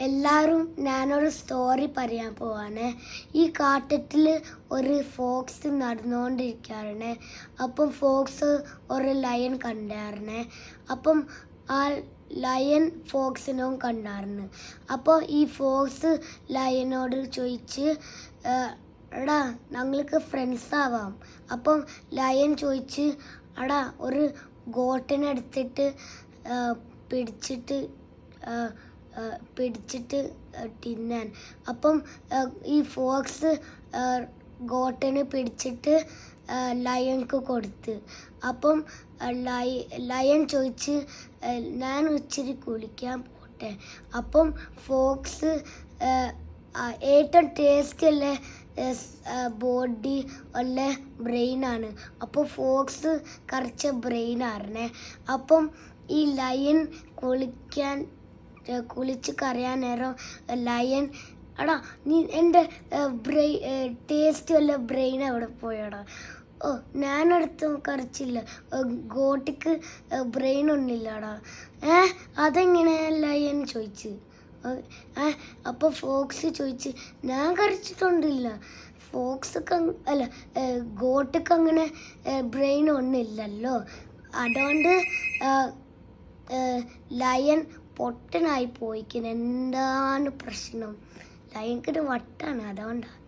എല്ലാവരും ഞാനൊരു സ്റ്റോറി പറയാൻ പോവാണ്. ഈ കാട്ടത്തിൽ ഒരു ഫോക്സ് നടന്നുകൊണ്ടിരിക്കുകയാണ്. അപ്പം ഫോക്സ് ഒരു ലയൺ കണ്ടായിരുന്നു അപ്പം ആ ലയൺ ഫോക്സിനും കണ്ടായിരുന്നു അപ്പോൾ ഈ ഫോക്സ് ലയനോട് ചോദിച്ച് "ഏ, എടാ ഞങ്ങൾക്ക് ഫ്രണ്ട്സ് ആവാം. അപ്പം ലയൻ ചോദിച്ച് അടാ ഒരു ഗോട്ടിനെടുത്തിട്ട് പിടിച്ചിട്ട് പിടിച്ചിട്ട് തിന്നാൻ. അപ്പം ഈ ഫോക്സ് ഗോട്ടനെ പിടിച്ചിട്ട് ലയൺക്ക് കൊടുത്ത്. അപ്പം ലയൺ ചോദിച്ച് ഞാൻ ഉച്ചിരി കുളിക്കാൻ പോട്ടെ. അപ്പം ഫോക്സ് ഏറ്റവും ടേസ്റ്റ് ഉള്ള ബോഡി ഉള്ള ബ്രെയിനാണ് അപ്പോൾ ഫോക്സ് കറച്ച ബ്രെയിനായിരുന്നേ അപ്പം ഈ ലയൺ കുളിക്കാൻ കുളിച്ച് കരയാൻ നേരം ലയൻ എടാ നീ എന്റെ ബ്രെയിൻ ടേസ്റ്റ് വല്ല ബ്രെയിൻ അവിടെ പോയടാ? ഓ ഞാനടുത്ത് കറിച്ചില്ല ഗോട്ടിക്ക് ബ്രെയിൻ ഒന്നുമില്ലടാ. ഏ അതെങ്ങനെ ലയൻ ചോദിച്ച്? ഏ അപ്പോൾ ഫോക്സ് ചോദിച്ച് ഞാൻ കരച്ചിട്ടൊന്നുമില്ല. ഫോക്സൊക്കെ അല്ല ഗോട്ടിക്ക് അങ്ങനെ ബ്രെയിൻ ഒന്നുമില്ലല്ലോ. അതുകൊണ്ട് ലയൺ പൊട്ടനായി പോയിക്കിന്. എന്താണ് പ്രശ്നം? ലയൻക്കിട്ട് വട്ടാണ്. അതുകൊണ്ടാണ്